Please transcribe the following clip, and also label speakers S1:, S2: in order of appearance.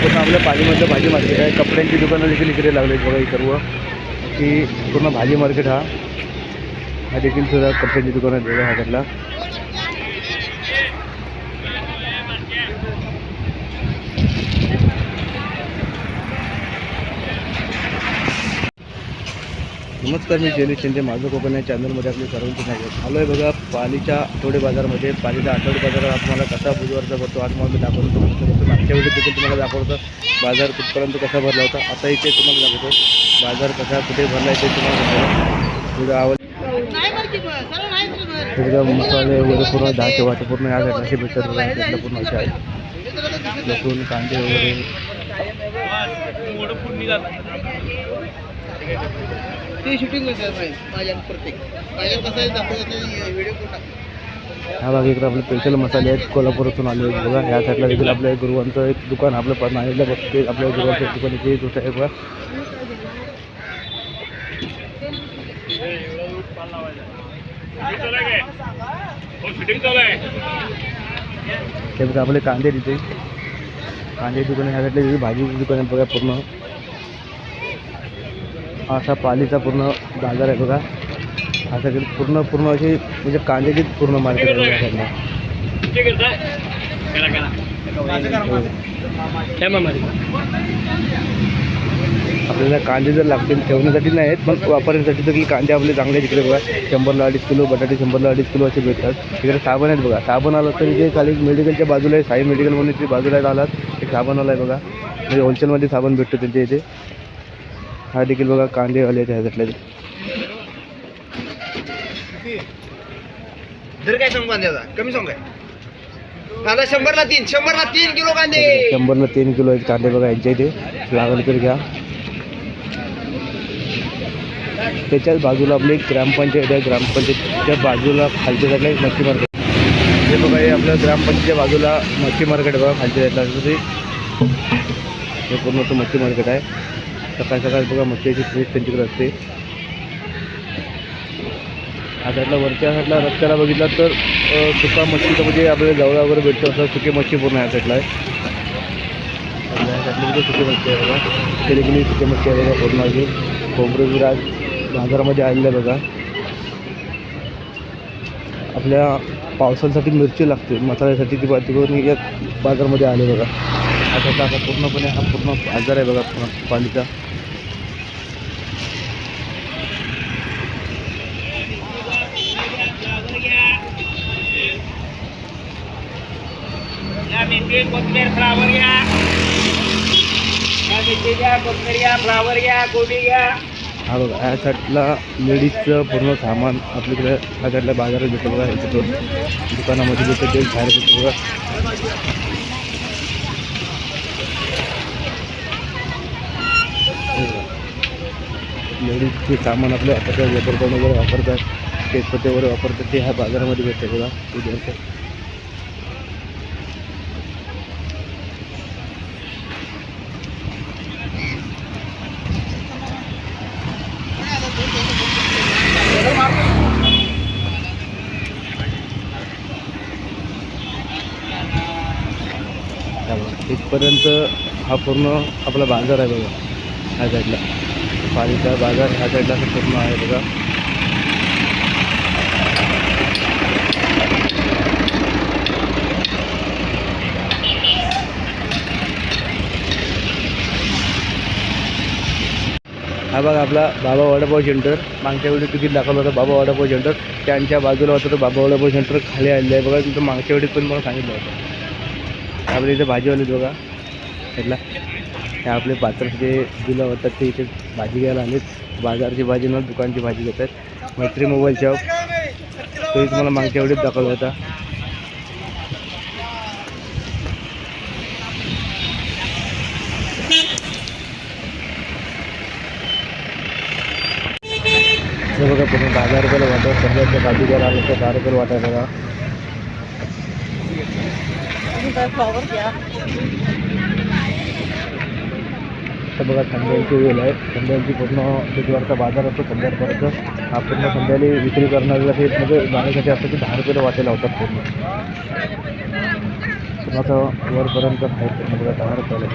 S1: पूर्ण आपल्या पालीमधलं भाजी मार्केट आहे. कपड्यांची दुकानं देखील इकडे लागले बघा ही सर्व की पूर्ण भाजी मार्केट हा. हा देखील सुद्धा कपड्यांची दुकानं आहेत बघा ह्याच्यातला नमस्कार मी जयली शिंदे. माझं कोकण या चॅनलमध्ये आपले सर्वांचे नाही आलो आहे बघा पालीच्या आठवडे बाजारमध्ये. पालीच्या आठवडे बाजारात तुम्हाला कसा बुधवारचा भरतो आज मला मी दाखवतो. तुम्हाला मागच्या वेळी देखील तुम्हाला दाखवतो. बाजार कुठपर्यंत कसा भरला होता आता इथे तुम्हाला दाखवतो. बाजार कसा कुठे भरला इथे तुम्हाला दाखवतो. तुझं आवड मसाले वगैरे पूर्ण दहाचे वाटे पूर्ण या साईडला असे भेटतात पूर्ण असे आहे लसूण कांदे वगैरे.
S2: ते शूटिंग माझ्या प्रत्येक. माझ्या कसं आहे दाखवत व्हिडिओ
S1: हा भाग इकडे आपले स्पेशल मसाले आहेत कोल्हापूरातून आले आहेत. बघा ह्या साईडला देखील आपल्या गुरुवांचं एक दुकान आपलं पण आहे. बघते आपल्या गुरुवांचं दुकान इथे दुसरं आहे बघा. हे बघा आपले कांदे तिथे कांदे दुकान ह्या साईडला तिथे भाजीची दुकान आहे बघा पूर्ण. हा असा पालीचा पूर्ण बाजार आहे बघा. असं की पूर्ण पूर्ण अशी म्हणजे कांद्याचीच पूर्ण मार्केट आहे आपल्याला कांदे जर लागतील ठेवण्यासाठी नाही आहेत पण वापरण्यासाठी देखील कांदे आपले चांगले आहेत इकडे बघा. शंभरला अडीच किलो बटाटे शंभरला अडीच किलो असे भेटतात. तिकडे साबण आहेत बघा. साबण आलं तर इथे खाली मेडिकलच्या बाजूला आहे साई मेडिकल म्हणून इथे बाजूला आलात एक आला आहे बघा. म्हणजे होलसेलमध्ये साबण भेटतो त्यांच्या इथे. हा देखील बघा कांदेवाले आहेत ह्याच्यातल्या
S2: जर काय सांगू कांद्याचा? कमी सांग काय? कांदा शंभरला तीन शंभरला तीन किलो कांदे.
S1: शंभरला तीन किलो आहेत कांदे बघा यांच्या इथे. लागल तर घ्या. त्याच्याच बाजूला आपली एक ग्रामपंचायत आहे. ग्रामपंचायतच्या बाजूला खालच्या साईडला एक मच्छी मार्केट हे बघा हे आपल्या ग्रामपंचायतच्या बाजूला मच्छी मार्केट बघा खालच्या साईडला ते. हे पूर्ण मच्छी मार्केट आहे. सकाळ सकाळी बघा मच्छीची फ्रेश त्यांच्याकडे असते. हा साईडला वरच्या साईडला रस्त्याला बघितला तर सुका मच्छीचं म्हणजे आपल्याला जवळा वगैरे भेटतो असं सुकी मच्छी पूर्ण ह्या साईडला आहे. साईडला सुकी मच्छी आहे बघा. इथे देखील सुकी मच्छी आहे बघा पूर्ण अशी. खोबरं विराज बाजारामध्ये आलेलं आहे बघा. आपल्या पावसासाठी मिरची लागते मसाल्यासाठी ती तिकडून या बाजारमध्ये आले बघा. आता आता पूर्णपणे हा पूर्ण बाजार आहे बघा पूर्ण पालिका
S2: फ्लावर घ्या. घ्या कोथमीर घ्या फ्लावर घ्या कोबी घ्या.
S1: हा बघा या साईडला लेडीजचं पूर्ण सामान आपल्याकडे ह्या साईडला बाजारात भेटतं बघा ह्याच्यातून दुकानामध्ये भेटतं ते बाहेर भेटतं बघा. लेडीजचे सामान आपल्या हाताच्या वेपरपण वगैरे वापरतात तेजपत्ते वगैरे वापरतात ते ह्या बाजारामध्ये भेटते बघा उद्याचं हा बघा. इथपर्यंत हा पूर्ण आपला बाजार आहे बघा ह्या साईडला पालिका बाजार ह्या साईडला पूर्ण आहे बघा. हा बघा आपला बाबा वडापाव सेंटर मागच्या वेळी तिकीट दाखवलं होतं बाबा वडापाव सेंटर त्यांच्या बाजूला होतं तर बाबा वडापाव सेंटर खाली आलेलं आहे बघा. तिथं मागच्या वेळी पण मला सांगितलं होतं. आपल्या इथं भाजीवाले बघा. मार्केटला हे आपले पात्र जे दिलं होतं ते इथे भाजी घ्यायला आलेत. बाजारची भाजी न दुकानची भाजी घेतात मैत्री मोबाईल शॉप. तो तुम्हाला मागच्या एवढीच दाखवला होता. बघा पूर्ण दहा रुपयाला वाटा सध्या भाजी घ्यायला आलं तर दहा रुपयाला वाटा बघा आता बघा संध्याची वेळ आहे. संध्याची पूर्ण बुधवारचा बाजार असतो. संध्यापर्यंत हा पूर्ण संध्याला विक्री करणाऱ्याला ते म्हणजे जाण्यासाठी असतं की दहा रुपयाला वाटायला होतात पूर्ण. पूर्ण आता वरपर्यंत आहे पूर्ण बघा दहा रुपयाला.